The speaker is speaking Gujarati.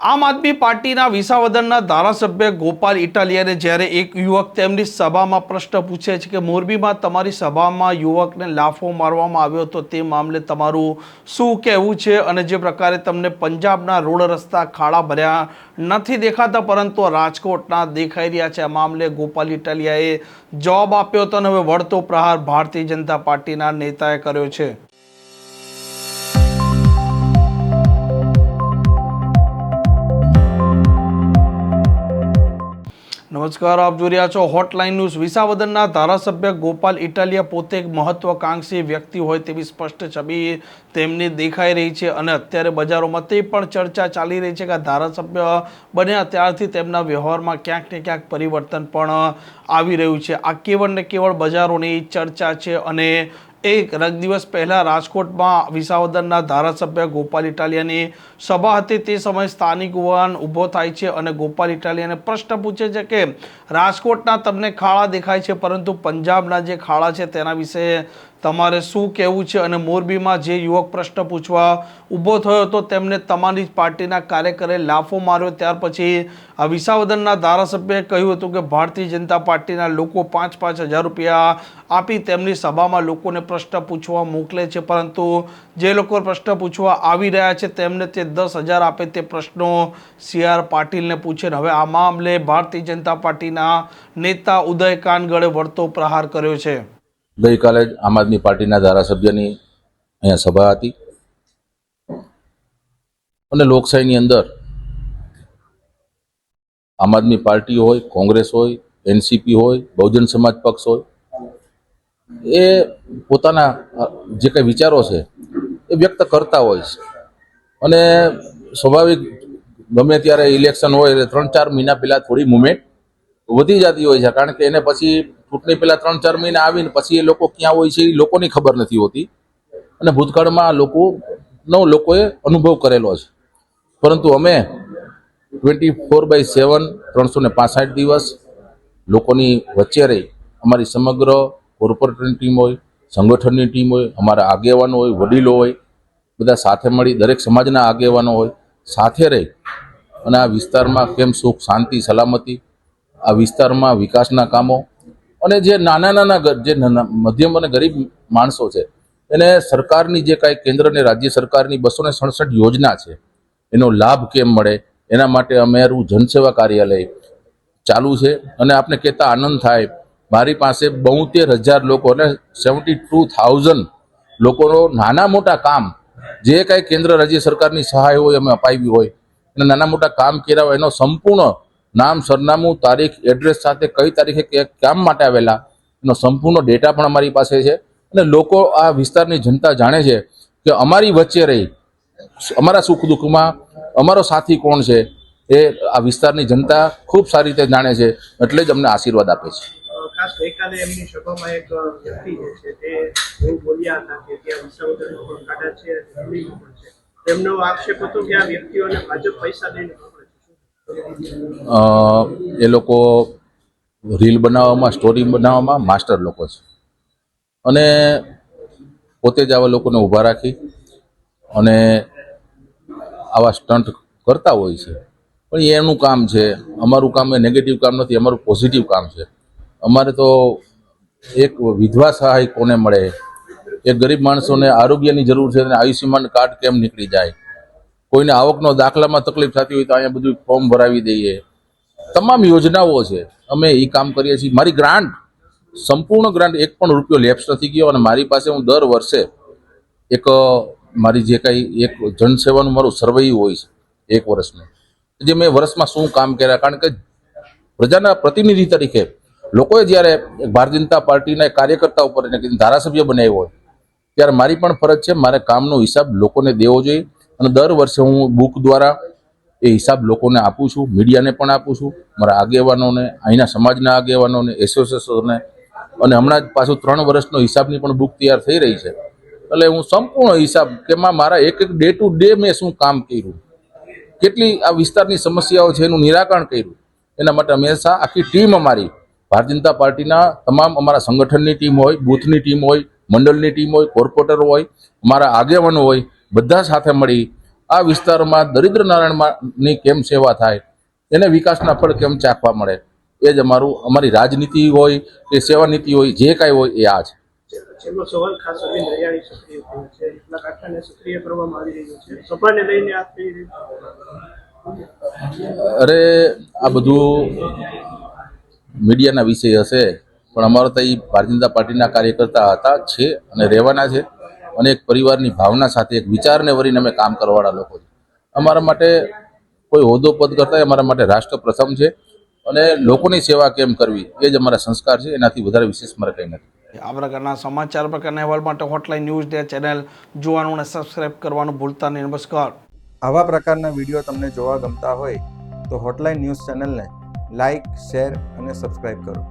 આમ આદમી પાર્ટીના વિસાવદરના ધારાસભ્ય ગોપાલ ઇટાલિયાને જ્યારે એક યુવક તેમની સભામાં પ્રશ્ન પૂછે છે કે મોરબીમાં તમારી સભામાં યુવકને લાફો મારવામાં આવ્યો હતો તે મામલે તમારું શું કહેવું છે? અને જે પ્રકારે તમને પંજાબના રોડ રસ્તા ખાડા ભર્યા નથી દેખાતા, પરંતુ રાજકોટના દેખાઈ રહ્યા છે. આ મામલે ગોપાલ ઇટાલિયાએ જવાબ આપ્યો હતો અને હવે વળતો પ્રહાર ભારતીય જનતા પાર્ટીના નેતાએ કર્યો છે. નમસ્કાર, આપ જોઈ રહ્યા છો હોટલાઇન ન્યૂઝ વિસાવદનના ધારાસભ્ય ગોપાલ ઇટાલિયા પોતે એક મહત્વકાંક્ષી વ્યક્તિ હોય તેવી સ્પષ્ટ છબી તેમની દેખાઈ રહી છે અને અત્યારે બજારોમાં તે પણ ચર્ચા ચાલી રહી છે કે ધારાસભ્ય બન્યા ત્યારથી તેમના વ્યવહારમાં ક્યાંક ને ક્યાંક પરિવર્તન પણ આવી રહ્યું છે. આ કેવળ ને કેવળ બજારોની ચર્ચા છે અને એક રજ દિવસ પહેલાં રાજકોટમાં વિસાવદરના ધારાસભ્ય ગોપાલ ઇટાલિયાની સભા હતી. તે સમયે સ્થાનિક યુવાન ઊભો થાય છે અને ગોપાલ ઇટાલિયાને પ્રશ્ન પૂછે છે કે, રાજકોટના તમને ખાડા દેખાય છે, પરંતુ પંજાબના જે ખાડા છે તેના વિશે તમારે શું કહેવું છે અને મોરબીમાં જે યુવક પ્રશ્ન પૂછવા ઊભો થયો હતો, તેમને તમારી પાર્ટીના કાર્યકરે લાફો માર્યો. ત્યાર પછી વિસાવદનના ધારાસભ્યએ કહ્યું હતું કે ભારતીય જનતા પાર્ટીના લોકો પાંચ પાંચ હજાર રૂપિયા આપી તેમની સભામાં લોકોને પ્રશ્ન પૂછવા મોકલે છે. પરંતુ જે લોકો પ્રશ્ન પૂછવા આવી રહ્યા છે, તેમને તે દસ હજાર આપે તે પ્રશ્નો સી આર પાટીલને પૂછે. હવે આ મામલે ભારતીય જનતા પાર્ટીના નેતા ઉદય કાનગડે વળતો પ્રહાર કર્યો છે. ગઈકાલે જ આમ આદમી પાર્ટીના ધારાસભ્યની અહીંયા સભા હતી. અને લોકશાહીની અંદર આમ આદમી પાર્ટી હોય, કોંગ્રેસ હોય, એનસીપી હોય, બહુજન સમાજ પક્ષ હોય, એ પોતાના જે કંઈ વિચારો છે, એ વ્યક્ત કરતા હોય છે. અને સ્વાભાવિક ગમે ત્યારે ઇલેક્શન હોય, એટલે ત્રણ ચાર મહિના પહેલા થોડી મુવમેન્ટ વધી જતી હોય છે. કારણ કે એને પછી ચૂંટણી પહેલાં ત્રણ, ચાર મહિના આવીને પછી એ લોકો ક્યાં હોય છે એ લોકોની ખબર નથી હોતી. અને ભૂતકાળમાં લોકોનો લોકોએ અનુભવ કરેલો છે. પરંતુ અમે ટ્વેન્ટી ફોર બાય સેવન ત્રણસો ને પાસઠ દિવસ લોકોની વચ્ચે રહી. અમારી સમગ્ર કોર્પોરેટરની ટીમ હોય, સંગઠનની ટીમ હોય, અમારા આગેવાનો હોય, વડીલો હોય, બધા સાથે મળી દરેક સમાજના આગેવાનો હોય, સાથે રહી. અને આ વિસ્તારમાં કેમ સુખ, શાંતિ, સલામતી આ વિસ્તારમાં વિકાસના કામો અને જે નાના નાના જે મધ્યમ અને ગરીબ માણસો છે, એને સરકારની જે કાંઈ કેન્દ્ર અને રાજ્ય સરકારની બસો ને સડસઠ યોજના છે, એનો લાભ કેમ મળે? એના માટે અમારું જનસેવા કાર્યાલય ચાલુ છે અને આપને કહેતા આનંદ થાય. મારી પાસે બોતેર હજાર લોકો અને સેવન્ટી ટુ થાઉઝન્ડ લોકોનો નાના મોટા કામ, જે કાંઈ કેન્દ્ર રાજ્ય સરકારની સહાય હોય, અમે અપાવી હોય, અને નાના મોટા કામ કર્યા હોય એનો સંપૂર્ણ નામ સરનામું, તારીખ એડ્રેસ સાથે કઈ તારીખે કામ માટે આવેલા, એનો સંપૂર્ણ ડેટા પણ અમારી પાસે છે. અને લોકો આ વિસ્તારની જનતા જાણે છે કે અમારી વચ્ચે રહી. અમારા સુખ દુઃખમાં અમારો સાથી કોણ છે એ આ વિસ્તારની જનતા ખૂબ સારી રીતે જાણે છે, એટલે જ અમને આશીર્વાદ આપે છે. એમની આક્ષેપ હતો કે આ વ્યક્તિઓને ભાજપ પૈસા દઈને એ લોકો રીલ બનાવવામાં, સ્ટોરી બનાવવામાં માસ્ટર લોકો છે. અને પોતે જ આવા લોકોને ઊભા રાખી અને આવા સ્ટન્ટ કરતા હોય છે. પણ એનું કામ છે. અમારું કામ એ નેગેટિવ કામ નથી, અમારું પોઝિટિવ કામ છે. અમારે તો એક વિધવા સહાય કોને મળે? એક ગરીબ માણસોને આરોગ્યની જરૂર છે અને આયુષ્યમાન કાર્ડ કેમ નીકળી જાય? કોઈને આવકનો દાખલામાં તકલીફ થતી હોય તો અહીંયા બધું ફોર્મ ભરાવી દઈએ. તમામ યોજનાઓ છે. અમે એ કામ કરીએ છીએ. મારી ગ્રાન્ટ, સંપૂર્ણ ગ્રાન્ટ એક પણ રૂપિયો લેપ્સ નથી ગયો અને મારી પાસે હું દર વર્ષે એક, મારી જે કાંઈ એક જનસેવાનું મારું સર્વે હોય છે, એક વર્ષનું. જે મેં વર્ષમાં શું કામ કર્યા? કારણ કે પ્રજાના પ્રતિનિધિ તરીકે લોકોએ જ્યારે ભારતીય જનતા પાર્ટીના કાર્યકર્તા ઉપર ધારાસભ્ય બનાવ્યો હોય, ત્યારે મારી પણ ફરજ છે, મારે કામનો હિસાબ લોકોને દેવો જોઈએ. અને દર વર્ષે હું બુક દ્વારા એ હિસાબ લોકોને આપું છું, મીડિયાને પણ આપું છું, મારા આગેવાનોને, અહીંના સમાજના આગેવાનોને, એસોસિએશનોને અને હમણાં જ પાછું ત્રણ વર્ષનો હિસાબની પણ બુક તૈયાર થઈ રહી છે. એટલે હું સંપૂર્ણ હિસાબ કે મારા એક એક ડે ટુ ડે મેં શું કામ કર્યું? કેટલી આ વિસ્તારની સમસ્યાઓ છે એનું નિરાકરણ કર્યું? એના માટે હંમેશા આખી ટીમ અમારી, ભારતીય જનતા પાર્ટીના તમામ અમારા સંગઠનની ટીમ હોય, બૂથની ટીમ હોય, મંડળની ટીમ હોય, કોર્પોરેટર હોય, અમારા આગેવાનો હોય બધા સાથે મળી આ વિસ્તારમાં દરિદ્ર નારાયણની કેમ સેવા થાય એને વિકાસના ફળ કેમ ચાખવા મળે એ જ અમારું અમારી રાજનીતિ હોય કે સેવા નીતિ હોય જે કાંઈ હોય એ આ છે છેલ્લો સવાલ ખાસ અરવિંદ હરિયાણી સક્રિય થયો છે એટલા કાંઠાને સક્રિય કરવામાં આવી રહ્યો છે. સભાને લઈને આપ કઈ રીતે અરે આ બધું મીડિયાના વિષય હશે પણ અમારો તો એ ભારતીય જનતા પાર્ટીના કાર્યકર્તા હતા છે અને રહેવાના છે. અને એક પરિવારની ભાવના સાથે એક વિચારને વરીને અમે કામ કરવાવાળા લોકો છે. અમારા માટે કોઈ હોદ્દો પદ કરતાં અમારા માટે રાષ્ટ્ર પ્રથમ છે અને લોકોની સેવા કેમ કરવી એ જ અમારા સંસ્કાર છે એનાથી વધારે વિશેષ મારે કંઈ નથી. આ પ્રકારના સમાચાર પ્રકારના અહેવાલ માટે હોટલાઇન ન્યૂઝ ડે ચેનલ જોવાનું અને સબસ્ક્રાઇબ કરવાનું ભૂલતા નહીં. નમસ્કાર. આવા પ્રકારના વીડિયો તમને જોવા ગમતા હોય તો હોટલાઇન ન્યૂઝ ચેનલને લાઇક શેર અને સબસ્ક્રાઇબ કરો.